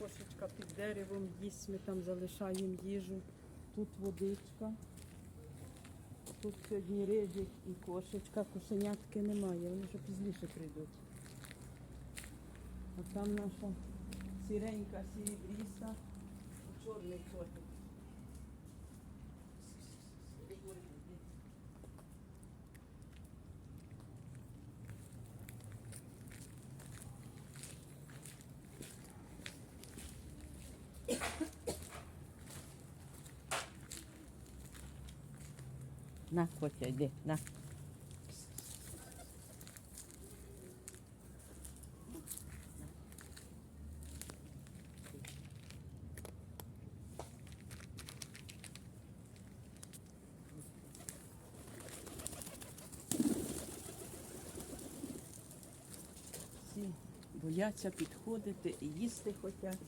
кошечка під деревом їсть, ми там залишаємо їжу. Тут водичка. Тут сьогодні ризик і кошечка, кошенятки немає, вони вже пізніше прийдуть. А там наша сіренька, сірібріста, чорний котик. На, Котя, йди, на. Всі бояться підходити і їсти хочуть.